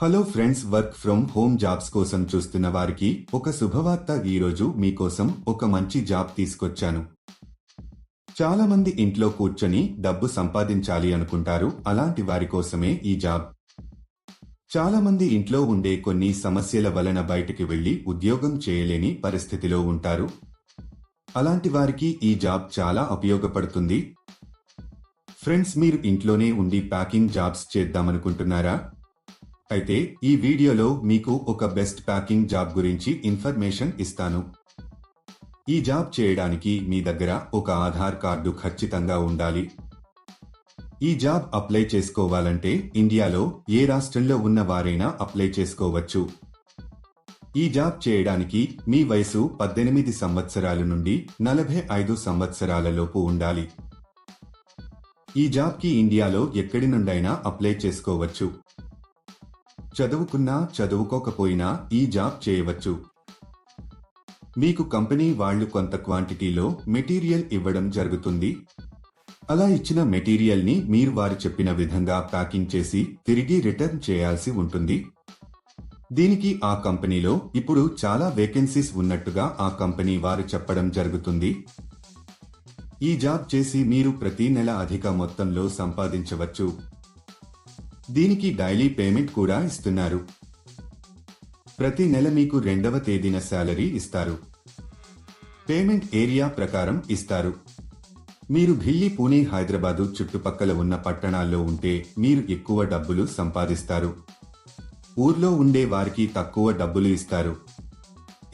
Hello friends work from home jobs కోసం చూస్తున్న వారికి ఒక శుభవార్త ఈరోజు మీకోసం ఒక మంచి జాబ్ తీసుకొచ్చాను. చాలా మంది ఇంట్లో కూర్చొని డబ్బు సంపాదించాలి అనుకుంటారు అలాంటి వారి కోసమే ఈ జాబ్. చాలా మంది ఇంట్లో ఉండే కొన్ని సమస్యల వలన బయటికి వెళ్ళి ఉద్యోగం చేయలేని పరిస్థితిలో ఉంటారు. అలాంటి వారికి ఈ జాబ్ చాలా ఉపయోగపడుతుంది. ఫ్రెండ్స్ మీరు ఇంట్లోనే ఉండి ప్యాకింగ్ జాబ్స్ చేద్దామనుకుంటున్నారా? అయితే ఈ వీడియోలో మీకు ఒక బెస్ట్ ప్యాకింగ్ జాబ్ గురించి ఇన్ఫర్మేషన్ ఇస్తాను. ఈ జాబ్ చేయడానికి మీ దగ్గర ఒక ఆధార్ కార్డు ఖచ్చితంగా ఉండాలి. ఈ జాబ్ అప్లై చేసుకోవాలంటే ఇండియాలో ఏ రాష్ట్రంలో ఉన్న వారైనా అప్లై చేసుకోవచ్చు. ఈ జాబ్ చేయడానికి మీ వయసు పద్దెనిమిది సంవత్సరాల నుండి నలభై ఐదు సంవత్సరాలలోపు ఉండాలి. ఈ జాబ్కి ఇండియాలో ఎక్కడి నుండైనా అప్లై చేసుకోవచ్చు. చదువుకున్నా చదువుకోకపోయినా ఈ జాబ్ చేయవచ్చు. మీకు కంపెనీ వాళ్ళు కొంత క్వాంటిటీలో మెటీరియల్ ఇవ్వడం జరుగుతుంది. అలా ఇచ్చిన మెటీరియల్ని మీరు వారు చెప్పిన విధంగా ప్యాకింగ్ చేసి తిరిగి రిటర్న్ చేయాల్సి ఉంటుంది. దీనికి ఆ కంపెనీలో ఇప్పుడు చాలా వేకెన్సీస్ ఉన్నట్టుగా ఆ కంపెనీ వారు చెప్పడం జరుగుతుంది. ఈ జాబ్ చేసి మీరు ప్రతి నెల అధిక మొత్తంలో సంపాదించవచ్చు. దీనికి డైలీ పేమెంట్ కూడా ఇస్తున్నారు. ప్రతి నెల మీకు రెండవ తేదీన శాలరీ ఇస్తారు. పేమెంట్ ఏరియా ప్రకారం ఇస్తారు. మీరు ఢిల్లీ పూణే హైదరాబాదు చుట్టుపక్కల ఉన్న పట్టణాల్లో ఉంటే మీరు ఎక్కువ డబ్బులు సంపాదిస్తారు. ఊర్లో ఉండే వారికి తక్కువ డబ్బులు ఇస్తారు.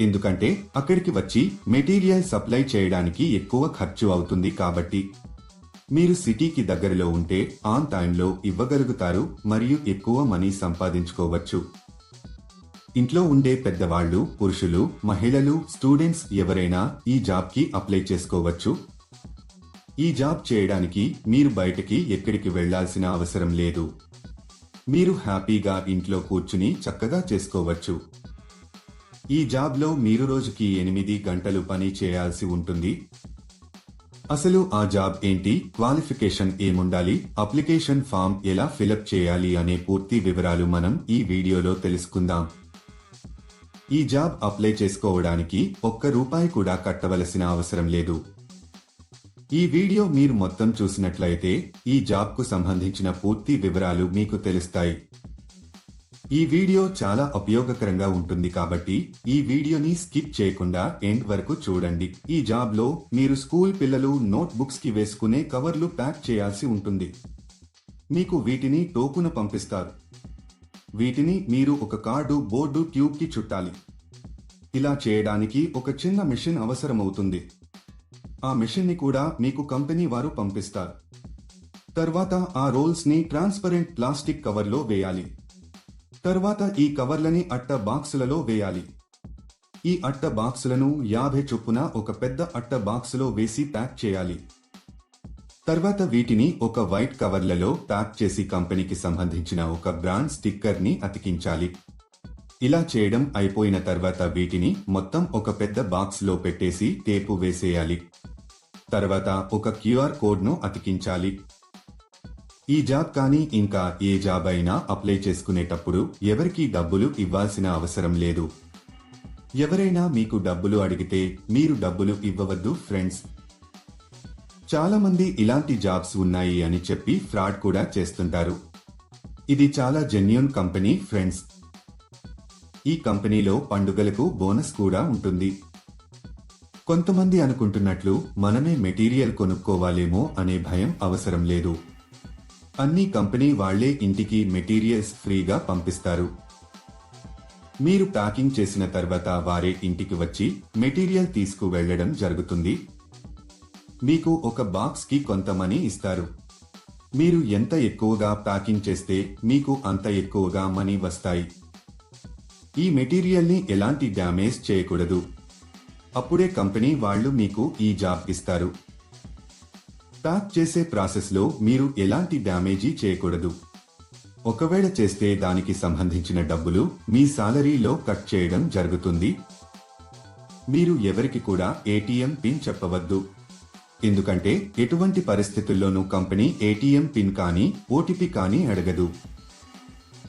ఎందుకంటే అక్కడికి వచ్చి మెటీరియల్ సప్లై చేయడానికి ఎక్కువ ఖర్చు అవుతుంది కాబట్టి మీరు సిటీకి దగ్గరలో ఉంటే ఆన్ టైంలో ఇవ్వగలుగుతారు మరియు ఎక్కువ మనీ సంపాదించుకోవచ్చు. ఇంట్లో ఉండే పెద్దవాళ్ళు పురుషులు మహిళలు స్టూడెంట్స్ ఎవరైనా ఈ జాబ్కి అప్లై చేసుకోవచ్చు. ఈ జాబ్ చేయడానికి మీరు బయటకి ఎక్కడికి వెళ్ళాల్సిన అవసరం లేదు. మీరు హ్యాపీగా ఇంట్లో కూర్చుని చక్కగా చేసుకోవచ్చు. ఈ జాబ్లో మీరు రోజుకి ఎనిమిది గంటలు పని చేయాల్సి ఉంటుంది. అసలు ఆ జాబ్ ఏంటి? క్వాలిఫికేషన్ ఏముండాలి? అప్లికేషన్ ఫామ్ ఎలా ఫిలప్ చేయాలి అనే పూర్తి వివరాలు మనం ఈ వీడియోలో తెలుసుకుందాం. ఈ జాబ్ అప్లై చేసుకోవడానికి ఒక్క రూపాయి కూడా కట్టవలసిన అవసరం లేదు. ఈ వీడియో మీరు మొత్తం చూసినట్లయితే ఈ జాబ్కు సంబంధించిన పూర్తి వివరాలు మీకు తెలుస్తాయి. ఈ వీడియో చాలా ఉపయోగకరంగా ఉంటుంది కాబట్టి ఈ వీడియోని స్కిప్ చేయకుండా ఎండ్ వరకు చూడండి. ఈ జాబ్లో మీరు స్కూల్ పిల్లలు నోట్ బుక్స్కి వేసుకునే కవర్లు ప్యాక్ చేయాల్సి ఉంటుంది. మీకు వీటిని టోకున పంపిస్తారు. వీటిని మీరు ఒక కార్డు బోర్డు ట్యూబ్కి చుట్టాలి. ఇలా చేయడానికి ఒక చిన్న మిషన్ అవసరమవుతుంది. ఆ మిషన్ని కూడా మీకు కంపెనీ వారు పంపిస్తారు. తర్వాత ఆ రోల్స్ని ట్రాన్స్పరెంట్ ప్లాస్టిక్ కవర్లో వేయాలి. తర్వాత ఈ కవర్లని అట్ట బాక్సులలో వేయాలి. ఈ అట్ట బాక్సులను యాభై చొప్పున ఒక పెద్ద అట్ట బాక్సులో వేసి ప్యాక్ చేయాలి. తర్వాత వీటిని ఒక వైట్ కవర్లలో ప్యాక్ చేసి కంపెనీకి సంబంధించిన ఒక బ్రాండ్ స్టిక్కర్ని అతికించాలి. ఇలా చేయడం అయిపోయిన తర్వాత వీటిని మొత్తం ఒక పెద్ద బాక్స్లో పెట్టేసి టేపు వేసేయాలి. తర్వాత ఒక క్యూఆర్ కోడ్ను అతికించాలి. ఈ జాబ్ కానీ ఇంకా ఏ జాబ్ అయినా అప్లై చేసుకునేటప్పుడు ఎవరికీ డబ్బులు ఇవ్వాల్సిన అవసరం లేదు. ఎవరైనా మీకు డబ్బులు అడిగితే మీరు డబ్బులు ఇవ్వవద్దు ఫ్రెండ్స్. చాలా మంది ఇలాంటి జాబ్స్ ఉన్నాయి అని చెప్పి ఫ్రాడ్ కూడా చేస్తుంటారు. ఇది చాలా జెన్యున్ కంపెనీ ఫ్రెండ్స్. ఈ కంపెనీలో పండుగలకు బోనస్ కూడా ఉంటుంది. కొంతమంది అనుకుంటున్నట్లు మనమే మెటీరియల్ కొనుక్కోవాలేమో అనే భయం అవసరం లేదు. అన్ని కంపెనీ వాళ్ళే ఇంటికి మెటీరియల్స్ ఫ్రీగా పంపిస్తారు. మీరు ప్యాకింగ్ చేసిన తర్వాత వారే ఇంటికి వచ్చి మెటీరియల్ తీసుకు వెళ్ళడం జరుగుతుంది. మీకు ఒక బాక్స్కి కొంత మనీ ఇస్తారు. మీరు ఎంత ఎక్కువగా ప్యాకింగ్ చేస్తే మీకు అంత ఎక్కువగా మనీ వస్తాయి. ఈ మెటీరియల్ని ఎలాంటి డ్యామేజ్ చేయకూడదు. అప్పుడే కంపెనీ వాళ్ళు మీకు ఈ జాబ్ ఇస్తారు. ప్యాక్ చేసే ప్రాసెస్లో మీరు ఎలాంటి డ్యామేజీ చేయకూడదు. ఒకవేళ చేస్తే దానికి సంబంధించిన డబ్బులు మీ సాలరీలో కట్ చేయడం జరుగుతుంది. మీరు ఎవరికి కూడా ఏటీఎం పిన్ చెప్పవద్దు. ఎందుకంటే ఎటువంటి పరిస్థితుల్లోనూ కంపెనీ ఏటీఎం పిన్ కానీ ఓటీపీ కానీ అడగదు.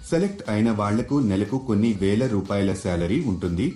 సెలెక్ట్ అయిన వాళ్ళకు నెలకు కొన్ని వేల రూపాయల శాలరీ ఉంటుంది.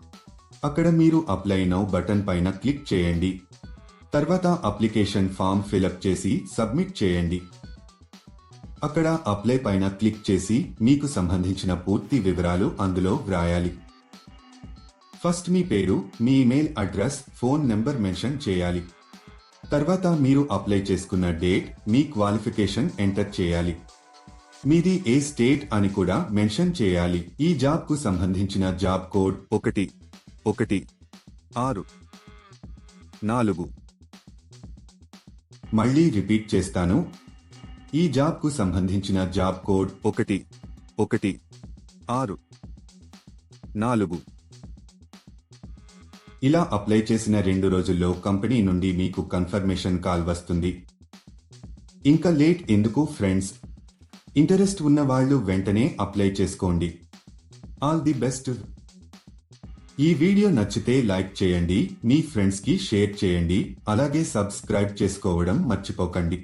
అక్కడ మీరు అప్లై నౌ బటన్ పైన క్లిక్ చేయండి. తర్వాత అప్లికేషన్ ఫామ్ ఫిలప్ చేసి సబ్మిట్ చేయండి. అక్కడ అప్లై పైన క్లిక్ చేసి మీకు సంబంధించిన పూర్తి వివరాలు అందులో వ్రాయాలి. ఫస్ట్ మీ పేరు మీ email address phone number mention చేయాలి. తర్వాత మీరు అప్లై చేసుకున్న డేట్ మీ క్వాలిఫికేషన్ ఎంటర్ చేయాలి. మీది ఏ స్టేట్ అని కూడా మెన్షన్ చేయాలి. ఈ జాబ్కు సంబంధించిన జాబ్ కోడ్ ఒకటి. ఒకటి ఆరు నాలుగు. మళ్ళీ రిపీట్ చేస్తాను. ఈ జాబ్కు సంబంధించిన జాబ్ కోడ్ ఒకటి ఒకటి ఆరు నాలుగు. ఇలా అప్లై చేసిన రెండు రోజుల్లో కంపెనీ నుండి మీకు కన్ఫర్మేషన్ కాల్ వస్తుంది. ఇంకా లేట్ ఎందుకు ఫ్రెండ్స్? ఇంటరెస్ట్ ఉన్న వాళ్ళు వెంటనే అప్లై చేసుకోండి. All the best. ఈ వీడియో నచ్చితే లైక్ చేయండి మీ ఫ్రెండ్స్కి షేర్ చేయండి అలాగే సబ్స్క్రైబ్ చేసుకోవడం మర్చిపోకండి.